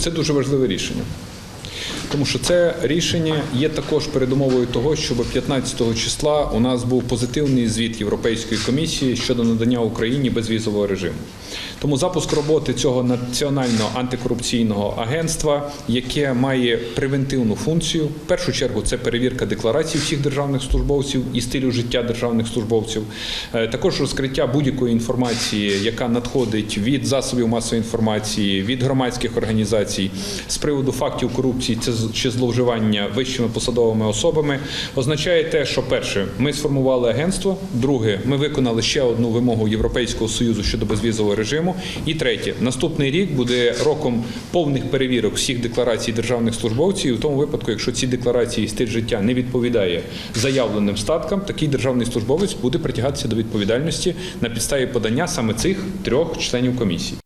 Це дуже важливе рішення. Тому що це рішення є також передумовою того, щоб 15 числа у нас був позитивний звіт Європейської комісії щодо надання Україні безвізового режиму. Тому запуск роботи цього національного антикорупційного агентства, яке має превентивну функцію, в першу чергу це перевірка декларацій всіх державних службовців і стилю життя державних службовців, Е, також розкриття будь-якої інформації, яка надходить від засобів масової інформації, від громадських організацій з приводу фактів корупції це чи зловживання вищими посадовими особами, означає те, що перше, ми сформували агентство. Друге, ми виконали ще одну вимогу Європейського союзу щодо безвізового режиму. І третє, наступний рік буде роком повних перевірок всіх декларацій державних службовців. І в тому випадку, якщо ці декларації стиль життя не відповідає заявленим статкам, такий державний службовець буде притягатися до відповідальності на підставі подання саме цих трьох членів комісії.